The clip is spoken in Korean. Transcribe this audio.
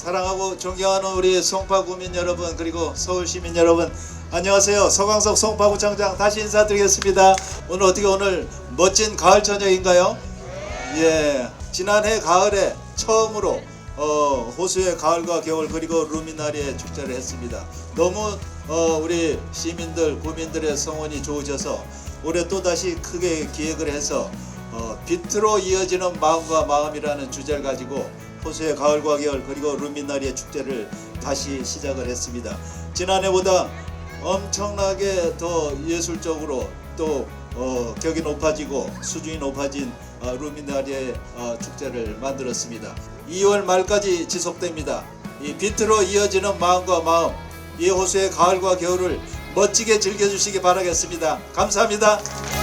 사랑하고 존경하는 우리 송파 구민 여러분 그리고 서울 시민 여러분 안녕하세요. 서광석 송파구청장 다시 인사드리겠습니다. 오늘 어떻게 오늘 멋진 가을 저녁인가요? 예. 지난해 가을에 처음으로 어, 호수의 가을과 겨울 그리고 루미나리의 축제를 했습니다. 너무 어, 우리 시민들 구민들의 성원이 좋으셔서 올해 또 다시 크게 기획을 해서 어, 빛으로 이어지는 마음과 마음이라는 주제를 가지고 호수의 가을과 겨울 그리고 루미나리의 축제를 다시 시작을 했습니다. 지난해보다 엄청나게 더 예술적으로 또 어, 격이 높아지고 수준이 높아진 어, 루미나리의 어, 축제를 만들었습니다. 2월 말까지 지속됩니다. 이 빛으로 이어지는 마음과 마음, 이 호수의 가을과 겨울을 멋지게 즐겨주시기 바라겠습니다. 감사합니다.